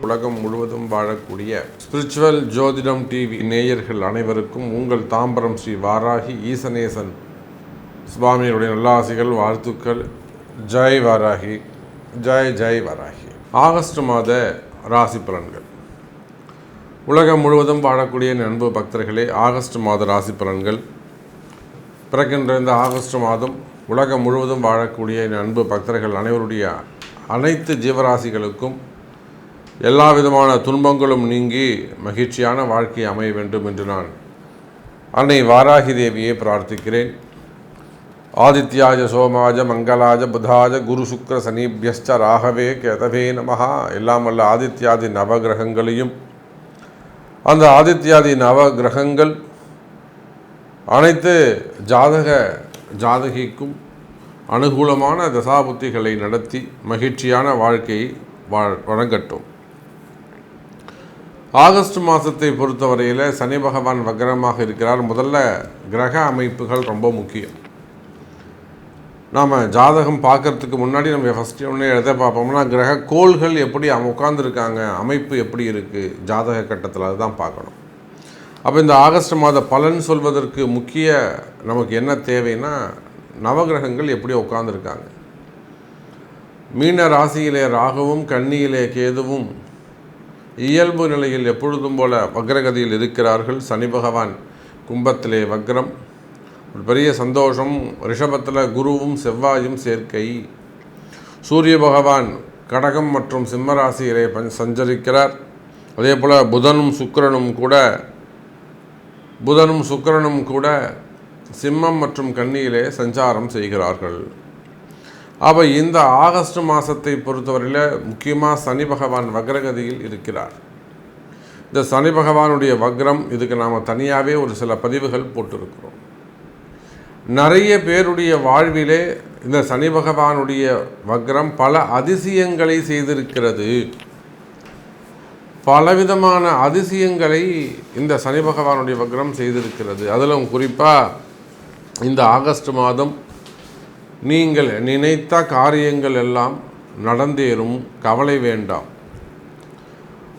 உலகம் முழுவதும் வாழக்கூடிய ஸ்பிரிச்சுவல் ஜோதிடம் டிவி நேயர்கள் அனைவருக்கும் உங்கள் தாம்பரம் ஸ்ரீ வாராகி ஈசனேசன் சுவாமியுடைய நல்லாசிகள் வாழ்த்துக்கள். ஜெய் வாராகி. ஜெய் ஜெய் வாராகி. ஆகஸ்ட் மாத ராசி பலன்கள். உலகம் முழுவதும் வாழக்கூடிய நண்பு பக்தர்களே ஆகஸ்ட் மாத ராசி பலன்கள். பிறக்கின்ற இந்த ஆகஸ்ட் மாதம் உலகம் முழுவதும் வாழக்கூடிய என் அன்பு பக்தர்கள் அனைவருடைய அனைத்து ஜீவராசிகளுக்கும் எல்லா விதமான துன்பங்களும் நீங்கி மகிழ்ச்சியான வாழ்க்கை அமைய வேண்டும் என்று நான் அன்னை வாராகி தேவியை பிரார்த்திக்கிறேன். ஆதித்யாஜ சோமாஜ மங்களாஜ புதாஜ குரு சுக்ர சனீபியஸ்ச ராகவே கேதவே நமஹா. எல்லாம் வல்ல ஆதித்யாதி நவகிரகங்களையும் அந்த ஆதித்யாதி நவகிரகங்கள் அனைத்து ஜாதக ஜாதகிக்கும் அனுகூலமான தசாபுத்திகளை நடத்தி மகிழ்ச்சியான வாழ்க்கையை வாழ் வழங்கட்டும். ஆகஸ்ட் மாதத்தை பொறுத்தவரையில் சனி பகவான் வக்ரமாக இருக்கிறார். முதல்ல கிரக அமைப்புகள் ரொம்ப முக்கியம். நாம் ஜாதகம் பார்க்கறதுக்கு முன்னாடி நம்ம ஃபஸ்ட்டு ஒன்று எதை பார்ப்போம்னா கிரக கோள்கள் எப்படி உட்காந்துருக்காங்க அமைப்பு எப்படி இருக்குது ஜாதக கட்டத்தில் அதுதான் பார்க்கணும். அப்போ இந்த ஆகஸ்ட் மாத பலன் சொல்வதற்கு முக்கிய நமக்கு என்ன தேவைன்னா நவகிரகங்கள் எப்படி உட்காந்துருக்காங்க மீன ராசியிலே ராகுவும் கன்னியிலே கேதுவும் இயல்பு நிலையில் எப்பொழுதும் போல வக்ரகதியில் இருக்கிறார்கள். சனி பகவான் கும்பத்திலே வக்ரம். ஒரு பெரிய சந்தோஷம். ரிஷபத்தில் குருவும் செவ்வாயும் சேர்க்கை. சூரிய பகவான் கடகம் மற்றும் சிம்மராசியிலே பஞ் சஞ்சரிக்கிறார். அதே போல் புதனும் சுக்கிரனும் கூட புதனும் சுக்கிரனும் கூட சிம்மம் மற்றும் கன்னியிலே சஞ்சாரம் செய்கிறார்கள். அப்போ இந்த ஆகஸ்ட் மாதத்தை பொறுத்தவரையில் முக்கியமாக சனி பகவான் வக்ரகதியில் இருக்கிறார். இந்த சனி பகவானுடைய வக்ரம் இதுக்கு நாம் தனியாகவே ஒரு சில பதிவுகள் போட்டிருக்கிறோம். நிறைய பேருடைய வாழ்விலே இந்த சனி பகவானுடைய வக்ரம் பல அதிசயங்களை செய்திருக்கிறது. பலவிதமான அதிசயங்களை இந்த சனி பகவானுடைய வக்ரம் செய்திருக்கிறது. அதிலும் குறிப்பாக இந்த ஆகஸ்ட் மாதம் நீங்கள் நினைத்த காரியங்கள் எல்லாம் நடந்தேறும் கவலை வேண்டாம்.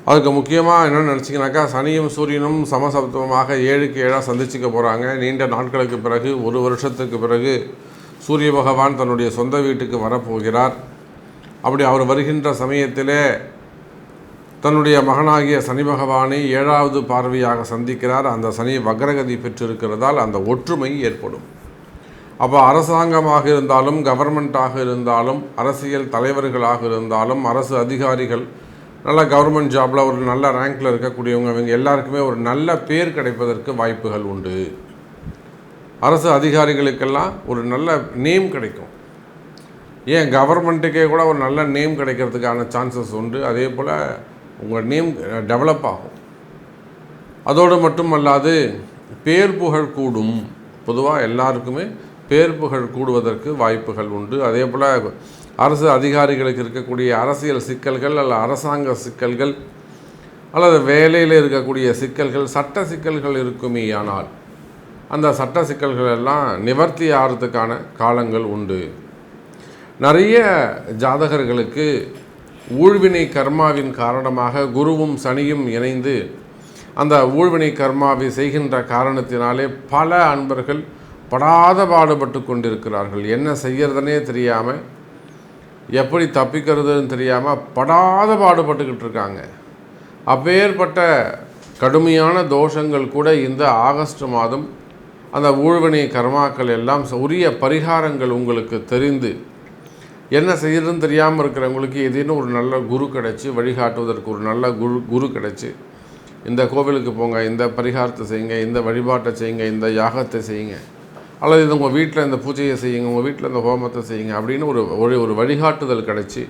அதுக்கு முக்கியமாக என்ன நினச்சிங்கனாக்கா சனியும் சூரியனும் சமசப்தமாக ஏழுக்கு ஏழாக சந்திச்சுக்க போகிறாங்க நீண்ட நாட்களுக்கு பிறகு ஒரு வருஷத்துக்கு பிறகு சூரிய பகவான் தன்னுடைய சொந்த வீட்டுக்கு வரப்போகிறார். அப்படி அவர் வருகின்ற சமயத்திலே தன்னுடைய மகனாகிய சனி பகவானை ஏழாவது பார்வையாக சந்திக்கிறார். அந்த சனி வக்ரகதி பெற்றிருக்கிறதால் அந்த ஒற்றுமை ஏற்படும். அப்போ அரசாங்கமாக இருந்தாலும் கவர்மெண்ட்டாக இருந்தாலும் அரசியல் தலைவர்களாக இருந்தாலும் அரசு அதிகாரிகள் நல்ல கவர்மெண்ட் ஜாபில் ஒரு நல்ல ரேங்கில் இருக்கக்கூடியவங்க இவங்க எல்லாருக்குமே ஒரு நல்ல பேர் கிடைப்பதற்கு வாய்ப்புகள் உண்டு. அரசு அதிகாரிகளுக்கெல்லாம் ஒரு நல்ல நேம் கிடைக்கும். ஏன் கவர்மெண்ட்டுக்கே கூட ஒரு நல்ல நேம் கிடைக்கிறதுக்கான சான்சஸ் உண்டு. அதே போல் உங்கள் நேம் டெவலப் ஆகும். அதோடு மட்டுமல்லாது பேர் புகழ் கூடும். பொதுவாக எல்லாருக்குமே பேர் புகழ் கூடுவதற்கு வாய்ப்புகள் உண்டு. அதே போல் அரசு அதிகாரிகளுக்கு இருக்கக்கூடிய அரசியல் சிக்கல்கள் அல்ல அரசாங்க சிக்கல்கள் அல்லது வேலையில் இருக்கக்கூடிய சிக்கல்கள் சட்ட சிக்கல்கள் இருக்குமே ஆனால் அந்த சட்ட சிக்கல்கள் எல்லாம் நிவர்த்தி ஆகிறதுக்கான காலங்கள் உண்டு. நிறைய ஜாதகர்களுக்கு ஊழ்வினை கர்மாவின் காரணமாக குருவும் சனியும் இணைந்து அந்த ஊழ்வினை கர்மாவை செய்கின்ற காரணத்தினாலே பல அன்பர்கள் படாத பாடுபட்டு கொண்டிருக்கிறார்கள். என்ன செய்யறதுனே தெரியாமல் எப்படி தப்பிக்கிறதுன்னு தெரியாமல் படாத பாடுபட்டுக்கிட்டு இருக்காங்க. அப்பேற்பட்ட கடுமையான தோஷங்கள் கூட இந்த ஆகஸ்ட் மாதம் அந்த ஊழ்வினை கர்மாக்கள் எல்லாம் உரிய பரிகாரங்கள் உங்களுக்கு தெரிந்து என்ன செய்யறதுன்னு தெரியாமல் இருக்கிறவங்களுக்கு ஏதேனும் ஒரு நல்ல குரு கிடச்சி வழிகாட்டுவதற்கு ஒரு நல்ல குரு குரு கிடச்சி இந்த கோவிலுக்கு போங்க இந்த பரிகாரத்தை செய்யுங்க இந்த வழிபாட்டை செய்யுங்க இந்த யாகத்தை செய்யுங்க அல்லது இது உங்கள் வீட்டில் இந்த பூஜையை செய்யுங்க உங்கள் வீட்டில் இந்த ஹோமத்தை செய்யுங்க அப்படின்னு ஒரு ஒரு ஒரு வழிகாட்டுதல் கிடச்சி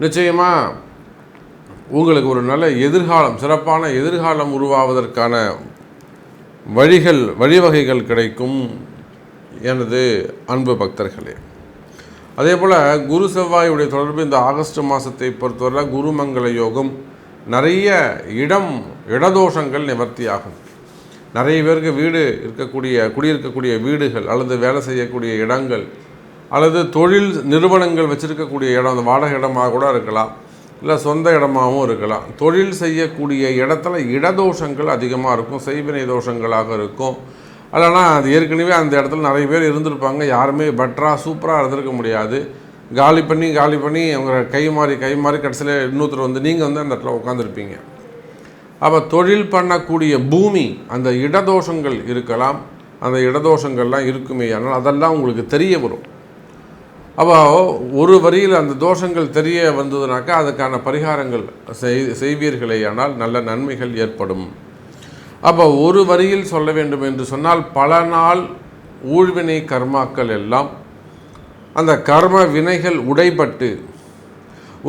நிச்சயமாக உங்களுக்கு ஒரு நல்ல எதிர்காலம் சிறப்பான எதிர்காலம் உருவாவதற்கான வழிகள் வழிவகைகள் கிடைக்கும் எனது அன்பு பக்தர்களே. அதே போல் குரு செவ்வாயுடைய தொடர்பு இந்த ஆகஸ்ட் மாதத்தை பொறுத்தவரை குருமங்கள யோகம் நிறைய இடம் இடதோஷங்கள் நிவர்த்தியாகும். நிறைய பேருக்கு வீடு இருக்கக்கூடிய குடியிருக்கக்கூடிய வீடுகள் அல்லது வேலை செய்யக்கூடிய இடங்கள் அல்லது தொழில் நிறுவனங்கள் வச்சுருக்கக்கூடிய இடம் அந்த வாடகை இடமாக கூட இருக்கலாம் இல்லை சொந்த இடமாகவும் இருக்கலாம். தொழில் செய்யக்கூடிய இடத்துல இடதோஷங்கள் அதிகமாக இருக்கும் செய்வினை தோஷங்களாக இருக்கும். இல்லைனா அது ஏற்கனவே அந்த இடத்துல நிறைய பேர் இருந்திருப்பாங்க. யாருமே பெட்டராக சூப்பராக இருந்திருக்க முடியாது. காலி பண்ணி காலி பண்ணி அவங்க கை மாறி கை மாறி கடைசியில் இன்னொருத்தர் வந்து நீங்கள் வந்து அந்த இடத்துல உட்காந்துருப்பீங்க அப்போ தொழில் பண்ணக்கூடிய பூமி அந்த இடதோஷங்கள் இருக்கலாம். அந்த இடதோஷங்கள்லாம் இருக்குமே ஆனால் அதெல்லாம் உங்களுக்கு தெரிய வரும். அப்போ ஒரு வரியில் அந்த தோஷங்கள் தெரிய வந்ததுனாக்கா அதுக்கான பரிகாரங்கள் செய் செய்வீர்களே ஆனால் நல்ல நன்மைகள் ஏற்படும். அப்போ ஒரு வரியில் சொல்ல வேண்டும் என்று சொன்னால் பல நாள் ஊழ்வினை கர்மாக்கள் எல்லாம் அந்த கர்ம வினைகள் உடைபட்டு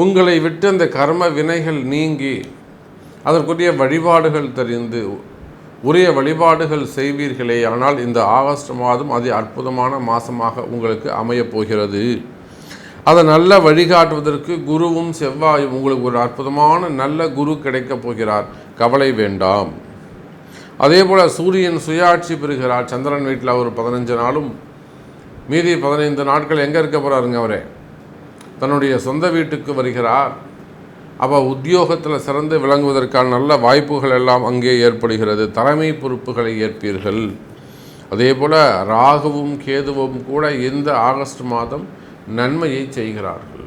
உங்களை விட்டு அந்த கர்ம வினைகள் நீங்கி அதற்குரிய வழிபாடுகள் தெரிந்து உரிய வழிபாடுகள் செய்வீர்களே ஆனால் இந்த ஆகஸ்ட் மாதம் அதி அற்புதமான மாதமாக உங்களுக்கு அமையப் போகிறது. அதை நல்ல வழிகாட்டுவதற்கு குருவும் செவ்வாயும் உங்களுக்கு ஒரு அற்புதமான நல்ல குரு கிடைக்கப் போகிறார். கவலை வேண்டாம். அதே போல் சூரியன் சுயாட்சி பெறுகிறார். சந்திரன் வீட்டில் ஒரு பதினஞ்சு நாளும் மீதி பதினைந்து நாட்கள் எங்கே இருக்க போகிறாருங்க அவரே? தன்னுடைய சொந்த வீட்டுக்கு வருகிறார். அப்போ உத்தியோகத்தில் சிறந்து விளங்குவதற்கான நல்ல வாய்ப்புகள் எல்லாம் அங்கே ஏற்படுகிறது. தலைமை பொறுப்புகளை ஏற்பீர்கள். அதே போல் ராகுவும் கேதுவும் கூட இந்த ஆகஸ்ட் மாதம் நன்மையை செய்கிறார்கள்.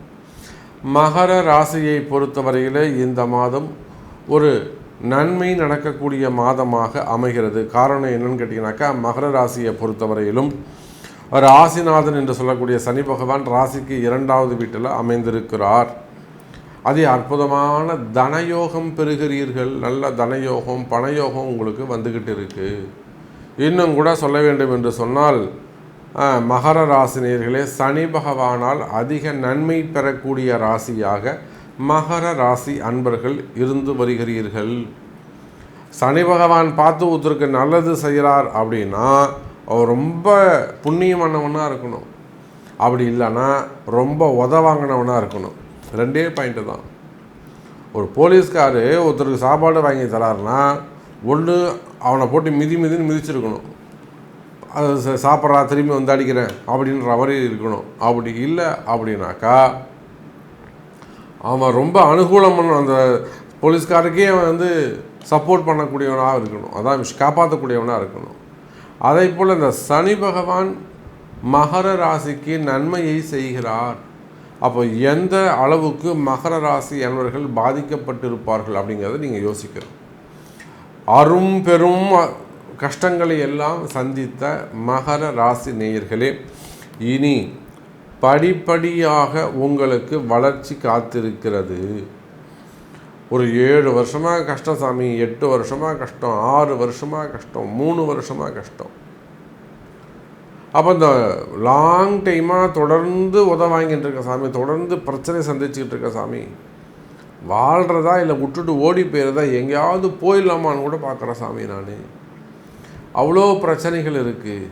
மகர ராசியை பொறுத்தவரையில் இந்த மாதம் ஒரு நன்மை நடக்கக்கூடிய மாதமாக அமைகிறது. காரணம் என்னன்னு கேட்டிங்கனாக்கா மகர ராசியை பொறுத்தவரையிலும் ராசிநாதன் என்று சொல்லக்கூடிய சனி பகவான் ராசிக்கு இரண்டாவது வீட்டில் அமைந்திருக்கிறார். அதே அற்புதமான தனயோகம் பெறுகிறீர்கள். நல்ல தனயோகம் பணயோகம் உங்களுக்கு வந்துக்கிட்டு இருக்குது இன்னும் கூட சொல்ல வேண்டும் என்று சொன்னால் மகர ராசினியர்களே சனி பகவானால் அதிக நன்மை பெறக்கூடிய ராசியாக மகர ராசி அன்பர்கள் இருந்து வருகிறீர்கள். சனி பகவான் பார்த்து ஒருத்தருக்கு நல்லது செய்கிறார் அப்படின்னா அவர் ரொம்ப புண்ணியமானவனாக இருக்கணும். அப்படி இல்லைன்னா ரொம்ப உதவாங்கினவனாக இருக்கணும். ரெண்டே பாயிண்ட்டு தான். ஒரு போலீஸ்காரு ஒருத்தருக்கு சாப்பாடு வாங்கி தராருன்னா ஒன்று அவனை போட்டு மிதி மிதின்னு மிதிச்சிருக்கணும். அது சாப்பிட்றா திரும்பி வந்து அடிக்கிறேன் அப்படின்ற மாதிரி இருக்கணும். அப்படி இல்லை அப்படின்னாக்கா அவன் ரொம்ப அனுகூலம் பண்ண அந்த போலீஸ்காருக்கே அவன் வந்து சப்போர்ட் பண்ணக்கூடியவனாக இருக்கணும். அதான் காப்பாற்றக்கூடியவனாக இருக்கணும். அதே போல் இந்த சனி பகவான் மகர ராசிக்கு நன்மையை செய்கிறார். அப்போ எந்த அளவுக்கு மகர ராசி அன்பர்கள் பாதிக்கப்பட்டிருப்பார்கள் அப்படிங்கிறத நீங்கள் யோசிக்கணும். அரும் பெரும் கஷ்டங்களை எல்லாம் சந்தித்த மகர ராசி நேயர்களே இனி படிப்படியாக உங்களுக்கு வளர்ச்சி காத்திருக்கிறது. ஒரு ஏழு வருஷமாக கஷ்டம் சாமி எட்டு வருஷமாக கஷ்டம் ஆறு வருஷமாக கஷ்டம் மூணு வருஷமாக கஷ்டம். அப்போ இந்த லாங் டைமாக தொடர்ந்து உத வாங்கிட்டு இருக்க சாமி தொடர்ந்து பிரச்சனை சந்திச்சுக்கிட்டு இருக்க சாமி வாழ்கிறதா இல்லை விட்டுட்டு ஓடி போயிடுறதா எங்கேயாவது போயிடலாமான்னு கூட பார்க்குறேன் சாமி நான். அவ்வளோ பிரச்சனைகள் இருக்குது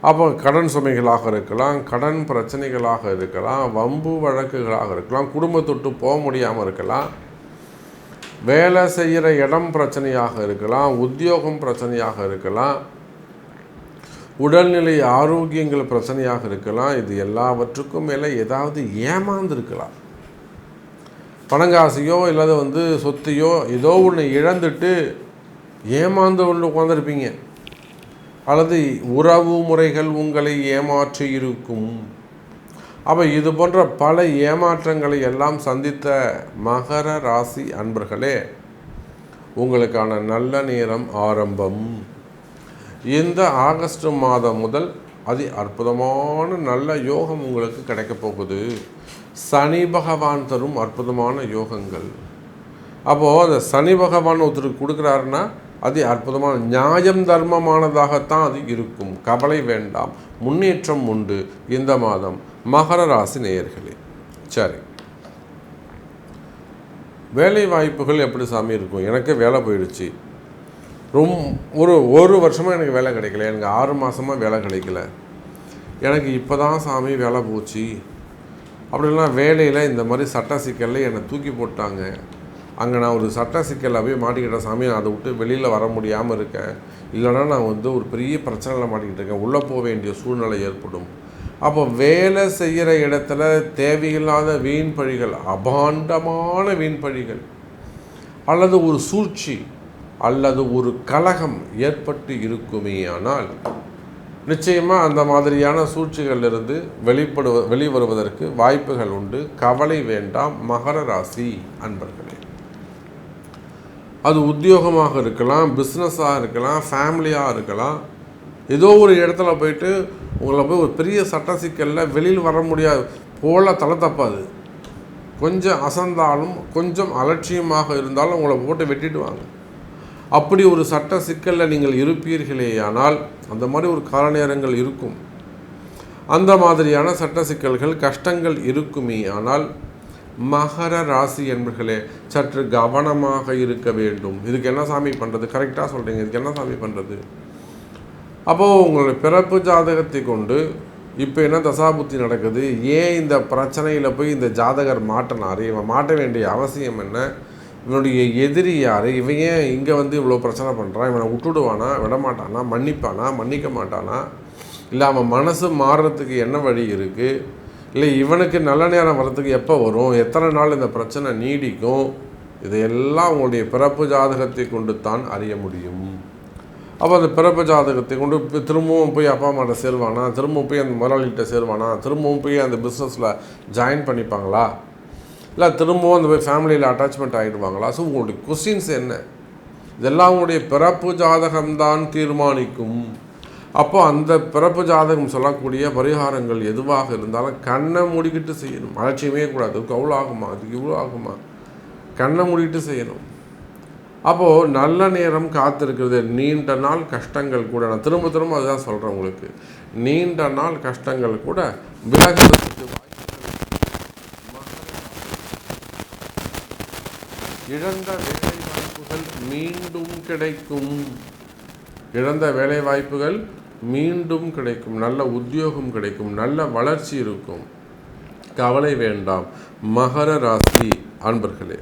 அப்போ கடன் சுமைகளாக இருக்கலாம் கடன் பிரச்சனைகளாக இருக்கலாம் வம்பு வழக்குகளாக இருக்கலாம் குடும்பத்தொட்டு போக முடியாமல் இருக்கலாம் வேலை செய்கிற இடம் பிரச்சனையாக இருக்கலாம் உத்தியோகம் பிரச்சனையாக இருக்கலாம் உடல்நிலை ஆரோக்கியங்கள் பிரச்சனையாக இருக்கலாம் இது எல்லாவற்றுக்கும் மேலே ஏதாவது ஏமாந்துருக்கலாம். பணங்காசையோ இல்லாத வந்து சொத்தையோ ஏதோ ஒன்று இழந்துட்டு ஏமாந்து கொண்டு உட்காந்துருப்பீங்க அல்லது உறவு முறைகள் உங்களை ஏமாற்றி இருக்கும். அப்போ இது போன்ற பல ஏமாற்றங்களை எல்லாம் சந்தித்த மகர ராசி அன்பர்களே உங்களுக்கான நல்ல நேரம் ஆரம்பம். இந்த ஆகஸ்ட் மாதம் முதல் அதி அற்புதமான நல்ல யோகம் உங்களுக்கு கிடைக்க போகுது. சனி பகவான் தரும் அற்புதமான யோகங்கள். அப்போது அந்த சனி பகவான் ஒருத்தருக்கு கொடுக்குறாருன்னா அது அற்புதமான நியாயம் தர்மமானதாகத்தான் அது இருக்கும். கவலை வேண்டாம். முன்னேற்றம் உண்டு. இந்த மாதம் மகர ராசி நேயர்களே. சரி. வேலை வாய்ப்புகள் எப்படி சாமி இருக்கும்? எனக்கு வேலை போயிடுச்சு. ரொம்ப ஒரு ஒரு வருஷமாக எனக்கு வேலை கிடைக்கல. எனக்கு ஆறு மாதமாக வேலை கிடைக்கல. எனக்கு இப்போ தான் சாமி வேலை போச்சு. அப்படிலாம் வேலையில் இந்த மாதிரி சட்ட சிக்கலில் என்னை தூக்கி போட்டாங்க. அங்கே நான் ஒரு சட்ட சிக்கலில் போய் மாட்டிக்கிட்ட சாமி நான் அதை விட்டு வெளியில் வர முடியாமல் இருக்கேன். இல்லைன்னா நான் வந்து ஒரு பெரிய பிரச்சனையில் மாட்டிக்கிட்டு இருக்கேன். உள்ளே போக வேண்டிய சூழ்நிலை ஏற்படும். அப்போ வேலை செய்கிற இடத்துல தேவையில்லாத வீண் பழிகள் அபாண்டமான வீண் பழிகள் அல்லது ஒரு சூழ்ச்சி அல்லது ஒரு கலகம் ஏற்பட்டு இருக்குமே ஆனால் நிச்சயமாக அந்த மாதிரியான சூழ்ச்சிகளிலிருந்து வெளிப்படுவ வெளிவருவதற்கு வாய்ப்புகள் உண்டு. கவலை வேண்டாம். மகர ராசி அன்பர்களே. அது உத்தியோகமாக இருக்கலாம் பிஸ்னஸாக இருக்கலாம் ஃபேமிலியாக இருக்கலாம். ஏதோ ஒரு இடத்துல போயிட்டு உங்களை போய் ஒரு பெரிய சட்ட சிக்கலில் வெளியில் வர முடியாது. போல தலை தப்பாது. கொஞ்சம் அசந்தாலும் கொஞ்சம் அலட்சியமாக இருந்தாலும் உங்களை போட்டு வெட்டிடுவாங்க அப்படி ஒரு சட்ட சிக்கலில் நீங்கள் இருப்பீர்களேயானால் அந்த மாதிரி ஒரு கால நேரங்கள் இருக்கும். அந்த மாதிரியான சட்ட சிக்கல்கள் கஷ்டங்கள் இருக்குமே ஆனால் மகர ராசி என்பர்களே சற்று கவனமாக இருக்க வேண்டும். இதுக்கு என்ன சாமி பண்ணுறது கரெக்டாக சொல்கிறீங்க இதுக்கு என்ன சாமி பண்ணுறது அப்போது உங்களுடைய பிறப்பு ஜாதகத்தை கொண்டு இப்போ என்ன தசாபுத்தி நடக்குது? ஏன் இந்த பிரச்சனையில் போய் இந்த ஜாதகர் மாட்டினார்? இவன் மாட்ட வேண்டிய அவசியம் என்ன? இவனுடைய எதிரி யார்? இவன் ஏன் இங்கே வந்து இவ்வளோ பிரச்சனை பண்ணுறான் இவனை விட்டுடுவானா? விடமாட்டானா? மன்னிப்பானா? மன்னிக்க மாட்டானா? இல்லை அவன் மனசு மாறுறதுக்கு என்ன வழி இருக்குது இல்லை இவனுக்கு நல்ல நேரம் வர்றதுக்கு எப்போ வரும்? எத்தனை நாள் இந்த பிரச்சனை நீடிக்கும்? இதையெல்லாம் உங்களுடைய பிறப்பு ஜாதகத்தை கொண்டு தான் அறிய முடியும். அப்போ அந்த பிறப்பு ஜாதகத்தை கொண்டு இப்போ திரும்பவும் போய் அப்பா அம்மாட்ட சேருவானா? திரும்பவும் போய் அந்த முதலாளிகிட்ட சேருவானா? திரும்பவும் போய் அந்த பிஸ்னஸில் ஜாயின் பண்ணிப்பாங்களா? இல்லை திரும்பவும் அந்த போய் ஃபேமிலியில் அட்டாச்மெண்ட் ஆகிடுவாங்களா ஸோ உங்களுடைய கொஸ்டின்ஸ் என்ன? இதெல்லாம் உங்களுடைய பிறப்பு ஜாதகம்தான் தீர்மானிக்கும். அப்போ அந்த பிறப்பு ஜாதகம் சொல்லக்கூடிய பரிகாரங்கள் எதுவாக இருந்தாலும் கண்ணை மூடிக்கிட்டு செய்யணும். அலட்சியமே கூடாது. அதுக்கு அவ்வளோ ஆகுமா? அதுக்கு இவ்வளோ ஆகுமா? கண்ணை மூடிக்கிட்டு செய்யணும். அப்போது நல்ல நேரம் காத்திருக்கிறது. நீண்ட நாள் கஷ்டங்கள் கூட. நான் திரும்ப திரும்ப அதுதான் சொல்கிறேன் உங்களுக்கு. நீண்ட நாள் கஷ்டங்கள் கூட விலகுவதற்கு இழந்த வேலை வாய்ப்புகள் மீண்டும் கிடைக்கும். இழந்த வேலைவாய்ப்புகள் மீண்டும் கிடைக்கும் நல்ல உத்தியோகம் கிடைக்கும் நல்ல வளர்ச்சி இருக்கும். கவலை வேண்டாம். மகர ராசி அன்பர்களே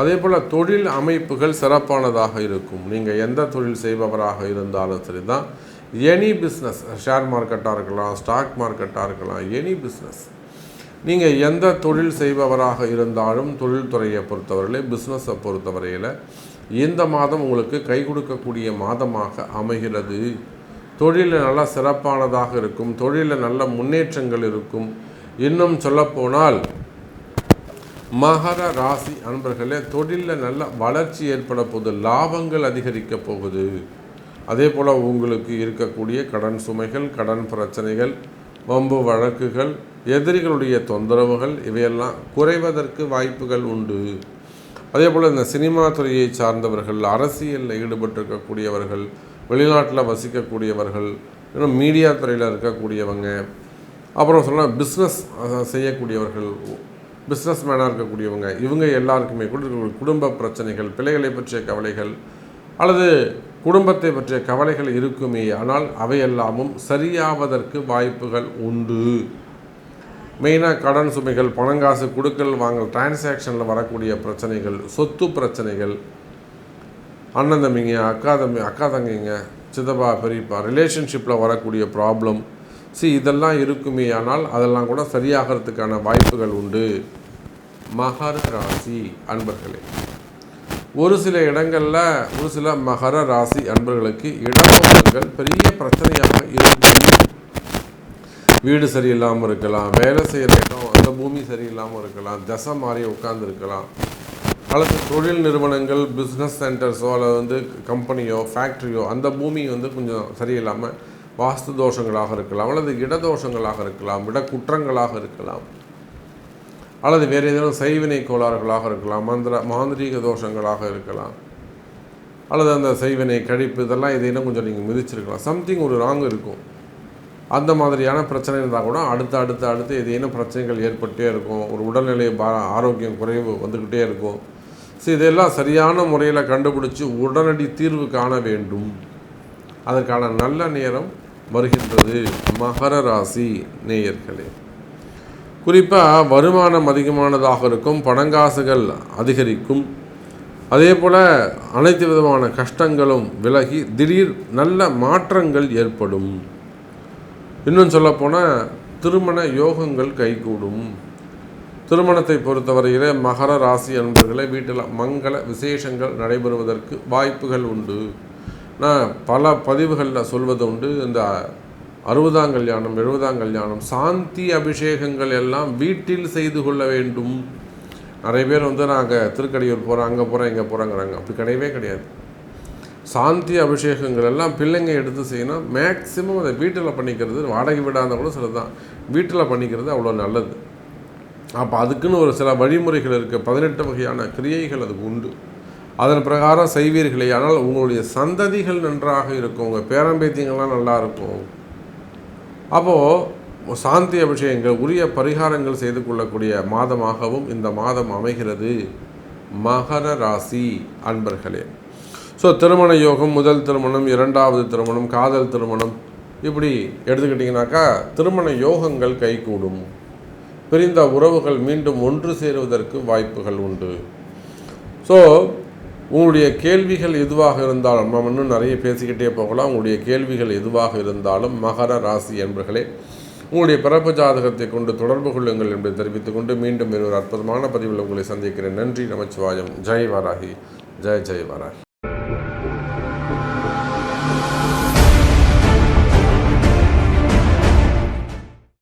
அதே போல் தொழில் அமைப்புகள் சிறப்பானதாக இருக்கும். நீங்கள் எந்த தொழில் செய்பவராக இருந்தாலும் சரி தான் எனி பிஸ்னஸ் ஷேர் மார்க்கெட்டாக இருக்கலாம் ஸ்டாக் மார்க்கெட்டாக இருக்கலாம் எனி பிஸ்னஸ் நீங்கள் எந்த தொழில் செய்பவராக இருந்தாலும் தொழில்துறையை பொறுத்தவரையில் பிஸ்னஸை பொறுத்தவரையில் இந்த மாதம் உங்களுக்கு கை கொடுக்கக்கூடிய மாதமாக அமைகிறது. தொழிலில் நல்லா சிறப்பானதாக இருக்கும். தொழிலில் நல்ல முன்னேற்றங்கள் இருக்கும். இன்னும் சொல்லப்போனால் மகர ராசி அன்பர்களே தொழிலில் நல்ல வளர்ச்சி ஏற்பட போகுது லாபங்கள் அதிகரிக்க போகுது. அதே போல் உங்களுக்கு இருக்கக்கூடிய கடன் சுமைகள் கடன் பிரச்சனைகள் வம்பு வழக்குகள் எதிரிகளுடைய தொந்தரவுகள் இவையெல்லாம் குறைவதற்கு வாய்ப்புகள் உண்டு. அதே போல் இந்த சினிமா துறையை சார்ந்தவர்கள் அரசியலில் ஈடுபட்டிருக்கக்கூடியவர்கள் வெளிநாட்டில் வசிக்கக்கூடியவர்கள் இன்னும் மீடியா துறையில் இருக்கக்கூடியவங்க அப்புறம் சொன்னால் பிஸ்னஸ் செய்யக்கூடியவர்கள் பிஸ்னஸ் மேனாக இருக்கக்கூடியவங்க இவங்க எல்லாருக்குமே கூட குடும்ப பிரச்சனைகள் பிள்ளைகளை பற்றிய கவலைகள் அல்லது குடும்பத்தை பற்றிய கவலைகள் இருக்குமே ஆனால் அவையெல்லாமும் சரியாவதற்கு வாய்ப்புகள் உண்டு. மெயினாக கடன் சுமைகள் பணங்காசு கொடுக்கல் வாங்கல் டிரான்சாக்ஷனில் வரக்கூடிய பிரச்சனைகள் சொத்து பிரச்சனைகள். அண்ணன் தம்பிங்க அக்கா தம்பி அக்கா தங்கிங்க சித்தப்பா பெரியப்பா ரிலேஷன்ஷிப்பில் வரக்கூடிய ப்ராப்ளம் சி இதெல்லாம் இருக்குமே ஆனால் அதெல்லாம் கூட சரியாகிறதுக்கான வாய்ப்புகள் உண்டு. மகர ராசி அன்பர்களே ஒரு சில இடங்களில் ஒரு சில மகர ராசி அன்பர்களுக்கு இடமாற்றங்கள் பெரிய பிரச்சனையாக இருக்கும் வீடு சரியில்லாமல் இருக்கலாம் வேலை செய்கிற இடம் அந்த பூமி சரியில்லாமல் இருக்கலாம் தசை மாறி உட்காந்துருக்கலாம் அல்லது தொழில் நிறுவனங்கள் பிஸ்னஸ் சென்டர்ஸோ அல்லது வந்து கம்பெனியோ ஃபேக்ட்ரியோ அந்த பூமி வந்து கொஞ்சம் சரியில்லாமல் வாஸ்து தோஷங்களாக இருக்கலாம் அல்லது இடதோஷங்களாக இருக்கலாம் இட குற்றங்களாக இருக்கலாம். அல்லது வேறு ஏதேனும் செய்வினை கோளாறுகளாக இருக்கலாம் மந்திர மாந்திரீக தோஷங்களாக இருக்கலாம். அல்லது அந்த செய்வினை கழிப்பு இதெல்லாம் இதையெல்லாம் கொஞ்சம் நீங்கள் மிதிச்சிருக்கலாம். சம்திங் ஒரு ராங் இருக்கும். அந்த மாதிரியான பிரச்சனை இருந்தால் கூட அடுத்து அடுத்து அடுத்து ஏதேனும் பிரச்சனைகள் ஏற்பட்டே இருக்கும். ஒரு உடல்நிலை பா ஆரோக்கியம் குறைவு வந்துக்கிட்டே இருக்கும். ஸோ இதெல்லாம் சரியான முறையில் கண்டுபிடிச்சி உடனடி தீர்வு காண வேண்டும். அதற்கான நல்ல நேரம் வருகின்றது. மகர ராசி நேயர்களே. குறிப்பாக வருமானம் அதிகமானதாக இருக்கும் பணங்காசுகள் அதிகரிக்கும். அதே போல் அனைத்து விதமான கஷ்டங்களும் விலகி திடீர் நல்ல மாற்றங்கள் ஏற்படும். இன்னும் சொல்லப்போனால் திருமண யோகங்கள் கைகூடும். திருமணத்தை பொறுத்தவரையில் மகர ராசி அன்பர்களை வீட்டில் மங்கள விசேஷங்கள் நடைபெறுவதற்கு வாய்ப்புகள் உண்டு. நான் பல பதிவுகளில் சொல்வது உண்டு. இந்த அறுபதாம் கல்யாணம் எழுபதாம் கல்யாணம் சாந்தி அபிஷேகங்கள் எல்லாம் வீட்டில் செய்து கொள்ள வேண்டும். நிறைய பேர் வந்து நாங்கள் திருக்கடியூர் போகிறோம் அங்கே போகிறோம் இங்கே போகிறோங்கிறாங்க அப்படி கிடையவே கிடையாது. சாந்தி அபிஷேகங்கள் எல்லாம் பிள்ளைங்க எடுத்து செய்யணும். மேக்சிமம் அதை வீட்டில் பண்ணிக்கிறது வாடகை வீடாக இருந்தால் கூட சில தான். வீட்டில் பண்ணிக்கிறது அவ்வளோ நல்லது. அப்போ அதுக்குன்னு ஒரு சில வழிமுறைகள் இருக்குது பதினெட்டு வகையான கிரியைகள் அதுக்கு உண்டு. அதன் பிரகாரம் செய்வீர்களே ஆனால் உங்களுடைய சந்ததிகள் நன்றாக இருக்கும். உங்கள் பேரம்பேத்தியங்கள்லாம் நல்லா இருக்கும். அப்போது சாந்தி அபிஷேகங்கள் உரிய பரிகாரங்கள் செய்து கொள்ளக்கூடிய மாதமாகவும் இந்த மாதம் அமைகிறது. மகர ராசி அன்பர்களே. ஸோ திருமண யோகம் முதல் திருமணம் இரண்டாவது திருமணம் காதல் திருமணம் இப்படி எடுத்துக்கிட்டிங்கனாக்கா திருமண யோகங்கள் கைகூடும். பிரிந்த உறவுகள் மீண்டும் ஒன்று சேருவதற்கு வாய்ப்புகள் உண்டு. ஸோ உங்களுடைய கேள்விகள் எதுவாக இருந்தாலும் நம்ம இன்னும் நிறைய பேசிக்கிட்டே போகலாம். உங்களுடைய கேள்விகள் எதுவாக இருந்தாலும் மகர ராசி என்பர்களே உங்களுடைய பிறப்பு ஜாதகத்தை கொண்டு தொடர்பு கொள்ளுங்கள் என்பதை தெரிவித்துக் கொண்டு மீண்டும் ஒரு அற்புதமான பதிவில் உங்களை சந்திக்கிறேன். நன்றி நமச்சிவாயம். ஜெய் வாராகி. ஜெய் ஜெய் வாராகி.